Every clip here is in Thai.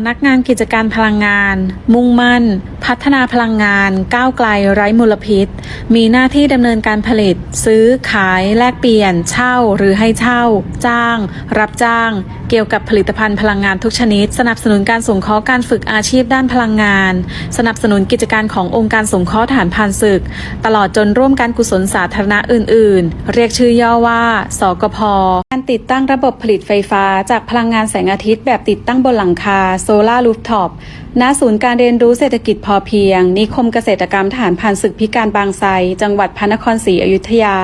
ำนักงานกิจการพลังงาน มุ่งมั่น พัฒนาพลังงาน ก้าวไกลไร้มลพิษ มีหน้าที่ดำเนินการผลิต ซื้อขาย แลกเปลี่ยน เช่า หรือให้เช่า จ้าง รับจ้าง เกี่ยวกับผลิตภัณฑ์พลังงานทุกชนิด สนับสนุนการสงเคราะห์การฝึกอาชีพด้านพลังงาน สนับสนุนกิจการขององค์การสงเคราะห์ฐานผ่านศึก ตลอดจนร่วมการกุศลสาธารณะอื่น ๆ เรียกชื่อย่อว่า สกพ การติดตั้งระบบผลิตไฟฟ้าจากพลังงานแสงอาทิตย์แบบติดตั้งบนหลังคาโซลารูฟท็อปณศูนย์การเรียนรู้เศรษฐกิจพอเพียง นิคมเกษตรกรรมฐานผ่านศึกพิการบางไทรจังหวัดพระนครศรีอยุธยา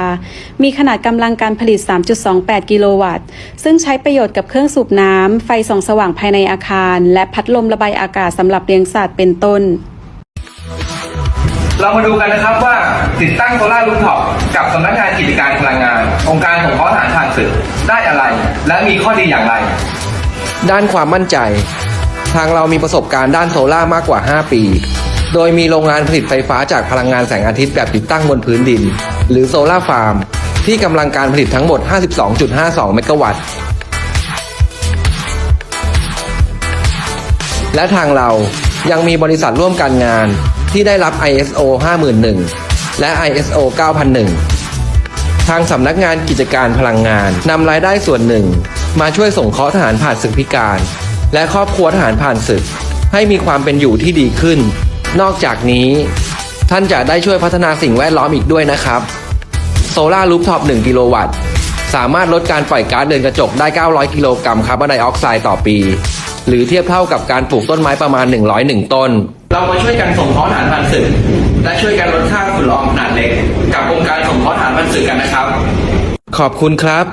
มีขนาดกำลังการผลิต 3.28 กิโลวัตต์ ซึ่งใช้ประโยชน์กับเครื่องสูบน้ำ ไฟส่องสว่างภายในอาคาร และพัดลมระบายอากาศสำหรับเลี้ยงสัตว์เป็นต้น เรามาดูกันนะครับว่าติดตั้งโซลาร์รูฟท็อปกับสำนักงานกิจการพลังงาน องค์การสงเคราะห์ฐานผ่านศึกได้อะไร และมีข้อดีอย่างไร ด้านความมั่นใจ ทางเรามีประสบการณ์ด้านโซล่ามากกว่า 5 ปี โดยมีโรงงานผลิตไฟฟ้าจากพลังงานแสงอาทิตย์แบบติดตั้งบนพื้นดิน หรือโซล่าฟาร์ม ที่กำลังการผลิตทั้งหมด 52.52 เมกะวัตต์ และทางเรายังมีบริษัทร่วมการงานที่ได้รับ ISO 51001 และ ISO 9001 ทางสำนักงานกิจการพลังงานนำรายได้ส่วนหนึ่ง มาช่วยส่งเคราะห์ทหารผ่านศึกพิการ และครอบครัวทหารผ่านศึก ให้มีความเป็นอยู่ที่ดีขึ้น นอกจากนี้ ท่านจะได้ช่วยพัฒนาสิ่งแวดล้อมอีกด้วยนะครับ โซลารูฟท็อป 1 กิโลวัตต์ สามารถลดการปล่อยก๊าซเรือนกระจกได้ 900 กิโลกรัมคาร์บอนไดออกไซด์ต่อปี หรือเทียบเท่ากับการปลูกต้นไม้ประมาณ 101 ต้น เรามาช่วยกันส่งเคราะห์ฐานผ่านศึก และช่วยกันลดค่าฝุ่นละอองขนาดเล็ก กับองค์การส่งเคราะห์ฐานผ่านศึกกันนะครับ ขอบคุณครับ